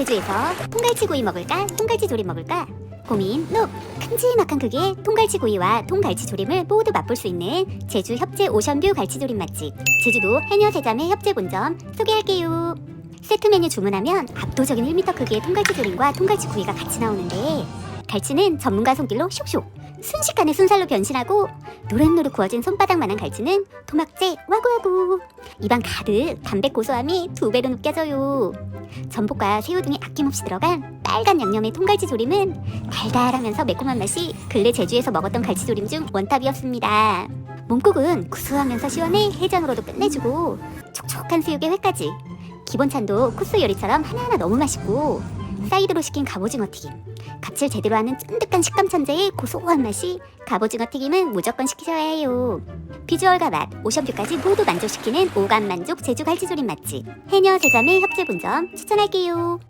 제주에서 통갈치 구이 먹을까? 통갈치 조림 먹을까? 고민 룩! 큼지막한 크기의 통갈치 구이와 통갈치 조림을 모두 맛볼 수 있는 제주 협재 오션뷰 갈치 조림 맛집 제주도 해녀세자매 협재 본점 소개할게요 세트 메뉴 주문하면 압도적인 1m 크기의 통갈치 조림과 통갈치 구이가 같이 나오는데 갈치는 전문가 손길로 쇽쇽 순식간에 순살로 변신하고 노릇노릇 구워진 손바닥만한 갈치는 토막재 와구와구 입안 가득 담백 고소함이 두 배로 느껴져요 전복과 새우 등이 아낌없이 들어간 빨간 양념의 통갈치 조림은 달달하면서 매콤한 맛이 근래 제주에서 먹었던 갈치 조림 중 원탑이었습니다. 몸국은 구수하면서 시원해 해장으로도 끝내주고 촉촉한 수육에 회까지 기본 찬도 코스 요리처럼 하나하나 너무 맛있고 사이드로 시킨 갑오징어 튀김 갓을 제대로 하는 쫀득한 식감 천재의 고소한 맛이 갑오징어 튀김은 무조건 시키셔야 해요. 비주얼과 맛, 오션뷰까지 모두 만족시키는 오감 만족 제주 갈치조림 맛집 해녀 세자매 협재 본점 추천할게요.